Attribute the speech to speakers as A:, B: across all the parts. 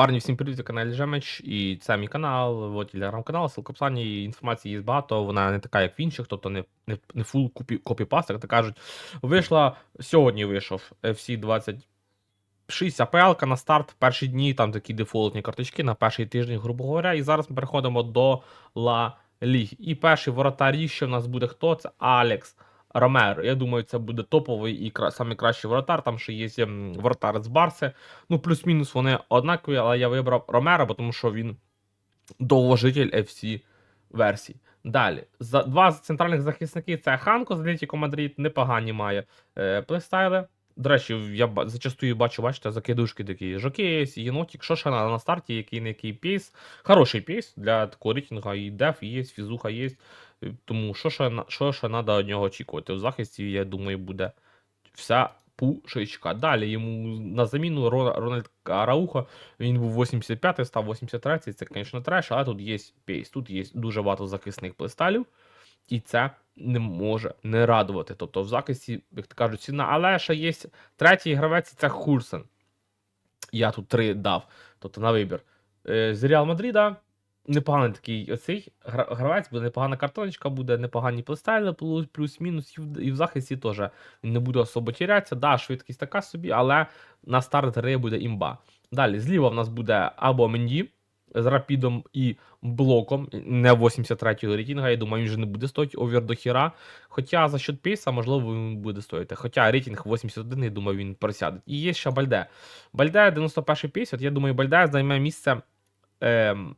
A: Парні, всім привіт, ви каналі Жемеч, і це мій канал, от телеграм-канал, ссылка в описанні, інформації є багато, вона не така, як в інших, тобто не, не, не копі, копі-паст, як то кажуть. Вийшла, сьогодні вийшов FC 26 АПЛ на старт, перші дні, там такі дефолтні карточки на перший тиждень, грубо говоря, і зараз ми переходимо до Ла Ліг. І перший воротар, що в нас буде хто? Це Алекс. Ромеро. Я думаю, це буде топовий і кра... самий кращий воротар. Там ще є ем, воротар з Барси. Ну, плюс-мінус вони однакові, але я вибрав Ромеро, тому що він довгожитель FC версій. Далі, за два центральних захисники це Ханко з Атлетіко Мадрид, непогані має е, плейстайли. До речі, я зачастую бачу, бачите, закидушки такі. Жокейс, єнотік, ще на, старті, який не який пейс. Хороший пейс для такого рейтингу, і деф є, фізуха є. Тому що ще, що ще треба від нього очікувати? В захисті, я думаю, буде вся пушечка. Далі йому на заміну Рональд Араухо. Він був 85-й, став 83-й. Це, звісно, треш, але тут є пейс. Тут є дуже багато захисних плейстайлів, і це не може не радувати. Тобто в захисті, як то кажуть, ціна. Але ще є третій гравець, це Хурсен. Я тут три дав. Тобто на вибір. Е, З Реал Мадрида. Непоганий такий оцей гравець, буде непогана картоночка, буде непогані плейстайли, плюс- плюс-мінус, і в, захисті теж він не буде особо тірятися. Да, швидкість така собі, але на старт гри буде імба. Далі, зліва в нас буде або Менді з рапідом і блоком, не 83-го рейтинга. Я думаю, він вже не буде стоїти овер до хіра. Хоча за счет пейса, можливо, він буде стоїти. Хоча рейтинг 81, я думаю, він просяде. І є ще Бальде. Бальде 91-й пейс. От я думаю, Бальде займе місце. Ем,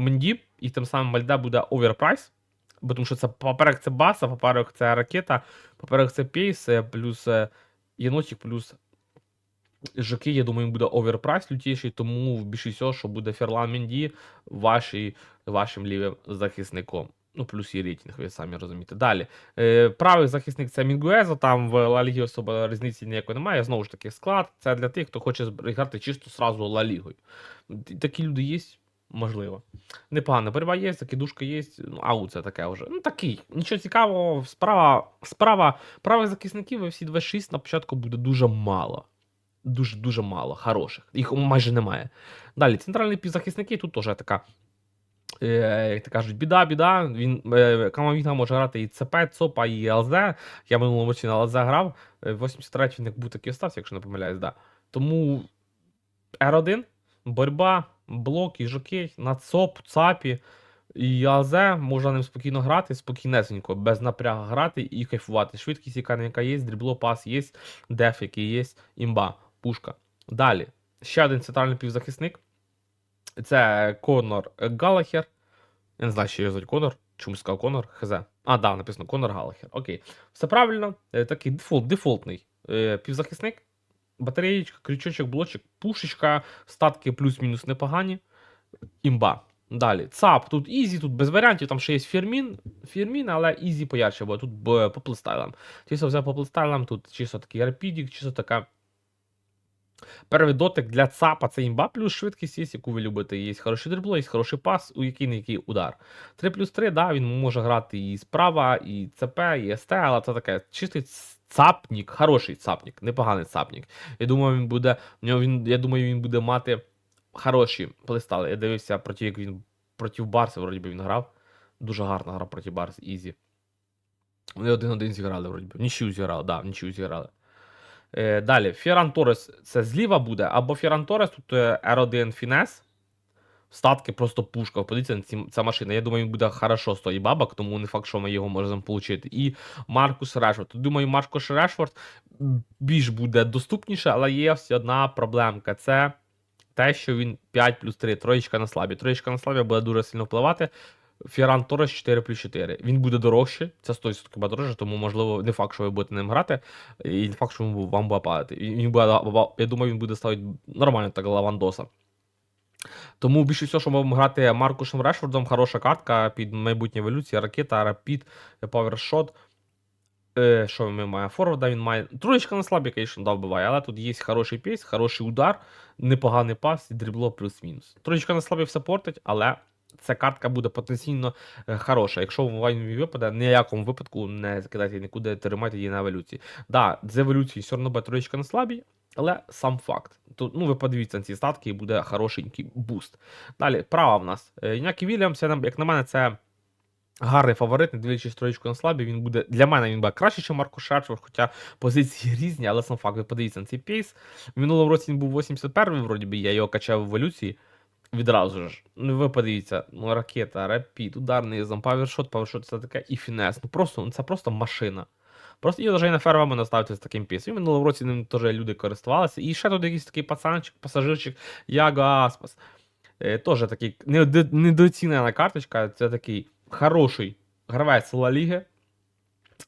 A: Менді, і тим самим Мальда буде оверпрайс, бо тому що це поперек це баса, поперек це ракета, поперек це пейс, е, плюс єнотик, плюс Жаки, я думаю, буде оверпрайс лютіший, тому більше всього, що буде Ферлан Менді вашій, вашим лівим захисником. Ну, плюс і рейтинг, ви самі розумієте. Далі. Е, правий захисник це Мінгуезо, там в Ла Лігі особо різниці ніякої немає. Знову ж таки, склад. Це для тих, хто хоче грати чисто сразу Ла Лігою. Такі люди є, можливо. Непогана боротьба є, закидушка є. Ну, ау, це таке вже. Ну, такий. Нічого цікавого. Справа, справа правих захисників всі 26 на початку буде дуже мало. Дуже дуже мало хороших. Їх майже немає. Далі, центральні півзахисники тут теж така. Е, як то кажуть, біда, біда. Він е, може грати і ЦП, ЦОПа, і ЛЗ. Я минулому році на ЛЗ грав. Е, 83 він як був такий остався, якщо не помиляюсь, да. Тому R1, боротьба, блок і жокей на ЦОП, ЦАПі і АЗ можна ним спокійно грати, спокійнесенько, без напрягу грати і кайфувати. Швидкість, яка яка є, дрібло, пас є, деф, який є, імба, пушка. Далі. Ще один центральний півзахисник. Це Конор Галахер. Я не знаю, що його звуть Конор. Чому сказав Конор? Хз. А, да, написано Конор Галахер. Окей. Все правильно. Е, Такий дефолт, дефолтний е, півзахисник. Батареєчка, крючочок, блочок, пушечка, статки плюс-мінус непогані. Імба. Далі. ЦАП, тут Ізі, тут без варіантів, там ще є Фермін, Фермін, але Ізі поярче, бо тут б, по плейстайлам. Чисто взяв по плейстайлам, тут чисто такий рапідік, чисто така. Перший дотик для ЦАПа це імба, плюс швидкість є, яку ви любите. Є хороший дрибло, є хороший пас, у який не який удар. 3 плюс 3, да, він може грати і справа, і ЦП, і СТ, але це таке чистий цапнік, хороший цапнік, непоганий цапнік. Я думаю, він буде. В нього він, я думаю, він буде мати хороші плейстайли. Я дивився проти як він проти Барси, вроді би він грав. Дуже гарно грав проти Барс, Ізі. Вони один-один зіграли, вроді би. Нічию зіграли, да, нічию зіграли. Е, далі, Ферран Торес це зліва буде, або Ферран Торес, тут е, R1 Фінес. Статки просто пушка. Подивіться на ці, ця машина. Я думаю, він буде хорошо з тої бабок, тому не факт, що ми його можемо отримати. І Маркус Решфорд. Думаю, Маркус Решфорд більш буде доступніше, але є все одна проблемка. Це те, що він 5 плюс 3, троєчка на слабі. Троєчка на слабі буде дуже сильно впливати. Фіран Торес 4 плюс 4. Він буде дорожче, це 100% буде дорожче, тому можливо не факт, що ви будете ним грати, і не факт, що вам буде падати. Він буде, я думаю, він буде ставити нормально так лавандоса. Тому більше всього, що ми будемо грати Маркушем Решфордом, хороша картка під майбутнє еволюція, ракета, рапід, павершот. Е, що ми має? Форварда він має. Троєчка на слабі, звісно, да, вбиває, але тут є хороший пейс, хороший удар, непоганий пас і дрібло плюс-мінус. Троєчка на слабі все портить, але ця картка буде потенційно е, хороша. Якщо в онлайні випаде, ніякому випадку не закидайте нікуди, тримайте її на еволюції. Да, з еволюції все одно буде троєчка на слабій, але сам факт. Тут, ну, ви подивіться на ці статки, і буде хорошенький буст. Далі, права в нас. Е, Інякі Вільямс, як на мене, це гарний фаворит, не дивлячись троєчку на слабі. Він буде для мене він буде краще, ніж Марко Шерчфорд, хоча позиції різні, але сам факт, ви подивіться на цей пейс. В минулому році він був 81-й, вроді би, я його качав в еволюції. Відразу ж. Ну, ви подивіться, ну, ракета, рапід, ударний зам, павершот, павершот, це таке і фінес. Ну просто, ну, це просто машина. Просто і вже на ферма можна ставити з таким пісом. І в минулому році ним теж люди користувалися. І ще тут якийсь такий пацанчик, пасажирчик Яго Аспас. Е, теж такий недо- недооцінена карточка. Це такий хороший гравець Ла Ліги.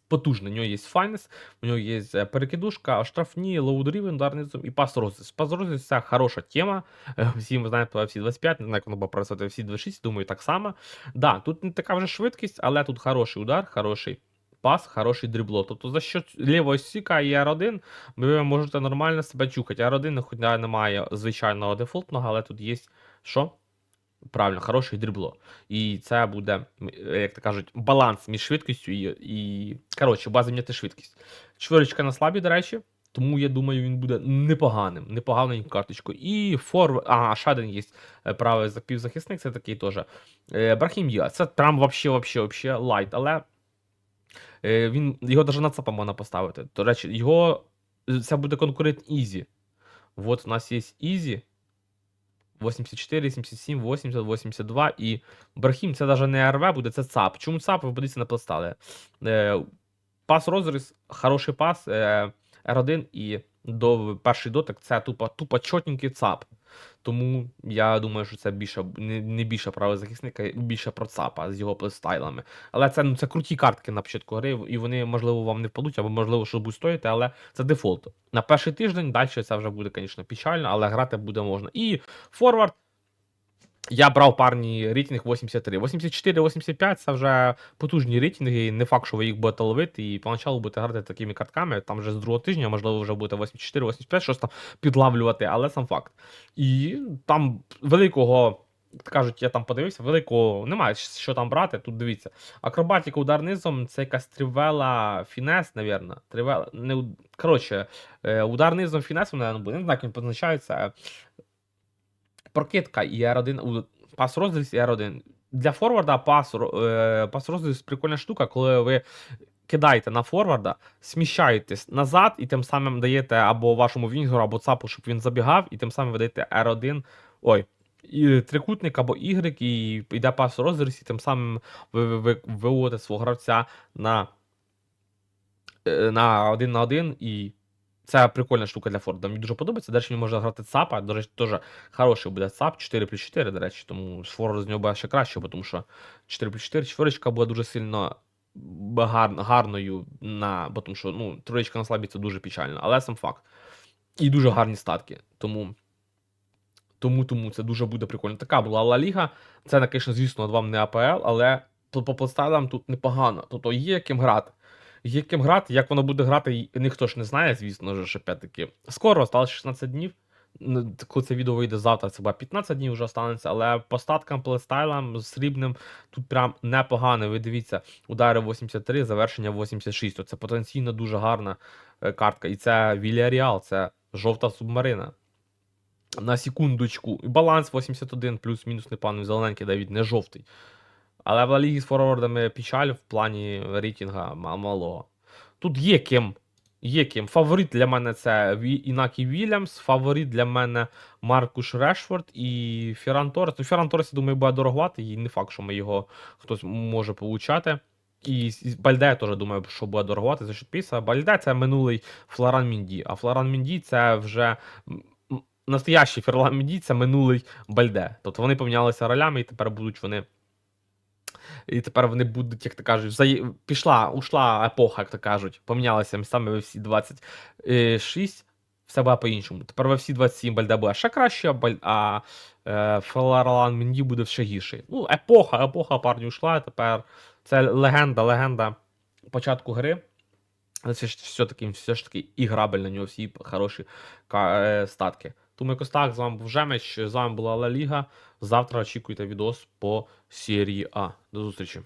A: Потужний. У нього є файнес, у нього є е, перекидушка, штрафні, лоудрівен, ударний зум і пас розріз. Пас розріз це хороша тема. Е, Всі ми знаємо про FC 25, не знаю, як воно буде працювати FC 26, думаю, так само. Да, тут не така вже швидкість, але тут хороший удар, хороший пас, хороший дрібло. Тобто за що лівого стіка і R1, ви можете нормально себе чухати. R1 хоч немає звичайного дефолтного, але тут є що? Правильно, хороший дрібло. І це буде, е, як то кажуть, баланс між швидкістю і. і... Коротше, база міняти швидкість. Чверочка на слабі, до речі. Тому я думаю, він буде непоганим, непоганою карточкою. І фор. Ага, ще один є е, правий за- півзахисник, це такий теж. Е, Брахім Це прям вообще, вообще, вообще лайт, але він, його навіть на цапа можна поставити. До речі, його. Це буде конкурент Ізі. От у нас є Ізі. 84, 77, 80, 82 і Брахім це навіть не РВ буде, це ЦАП. Чому ЦАП? Ви подивіться на пластали. Е, пас розріз, хороший пас, е, R1 і до перший дотик це тупо, тупо чотненький ЦАП. Тому я думаю, що це більше не, не більше правозахисника, більше про ЦАПа з його плейстайлами. Але це, ну, це круті картки на початку гри, і вони, можливо, вам не впадуть, або, можливо, що будуть стоїти, але це дефолт. На перший тиждень далі це вже буде, звісно, печально, але грати буде можна. І форвард. Я брав парні рейтинг 83. 84-85 це вже потужні рейтинги. Не факт, що ви їх будете ловити, і поначалу будете грати такими картками. Там вже з другого тижня, можливо, вже будете 84-85, щось там підлавлювати, але сам факт. І там великого. Кажуть, я там подивився, великого немає що там брати. Тут дивіться. Акробатика удар низом це якась тривела фінес, навірно. Тривела. Не, коротше, е, удар низом фінес, вона буде. Не знаю, як він позначається. Прокидка і R1, у- пас розріз і R1. Для форварда пас, е, пас розріз прикольна штука, коли ви кидаєте на форварда, сміщаєтесь назад і тим самим даєте або вашому вінгеру, або цапу, щоб він забігав, і тим самим ви даєте R1. Ой. І трикутник або Y, і йде пас розріз, і тим самим ви, ви, ви виводите свого гравця на, е, на один на один, і це прикольна штука для Форда. Мені дуже подобається. Далі він може грати ЦАПа. До речі, теж хороший буде ЦАП 4 плюс 4, до речі, тому Форд з нього буде ще краще, тому що 4 плюс 4, четверочка буде дуже сильно гар, гарною на. Бо тому що ну, троєчка на слабі це дуже печально, але сам факт. І дуже гарні статки. Тому. Тому, тому це дуже буде прикольно. Така була Ла Ліга. Це, звісно, звісно, вам не АПЛ, але по, плейстайлам тут непогано. Тобто є ким грати. Є ким грати, як воно буде грати, ніхто ж не знає, звісно ж, опять-таки. Скоро осталось 16 днів. Коли це відео вийде завтра, це буде 15 днів вже останеться, але по статкам, плейстайлам срібним тут прям непогано. Ви дивіться, удари 83, завершення 86. То Це потенційно дуже гарна е, картка. І це Віліаріал, це жовта субмарина. На секундочку. Баланс 81, плюс-мінус непоганий, зелененький Давід, не жовтий. Але в Ла Лігі з форвардами печаль в плані рейтинга ма- малого. Тут є ким. Є ким. Фаворит для мене це Інакі Вільямс, фаворит для мене Маркуш Решфорд і Ферран Торрес. Ну, Ферран Торрес, я думаю, буде дорогувати, і не факт, що ми його хтось може получати. І Бальде я теж думаю, що буде дорогувати за що піса. Бальде це минулий Флоран Мінді, а Флоран Мінді це вже настоящий Флоран Мінді це минулий Бальде. Тобто вони помінялися ролями, і тепер будуть вони і тепер вони будуть, як то кажуть, взаї... пішла, ушла епоха, як то кажуть, помінялися містами всі 26, все буде по-іншому. Тепер в всі 27 Бальда буде ще краще, а е, Феларлан Менді буде ще гірший. Ну, епоха, епоха парні ушла, тепер це легенда, легенда початку гри. Але це ж все-таки, все ж таки іграбель на нього всі хороші е, статки. Тому якось так, з вами був Жемеч, з вами була Ла Ліга. Завтра очікуйте відос по серії А. До зустрічі.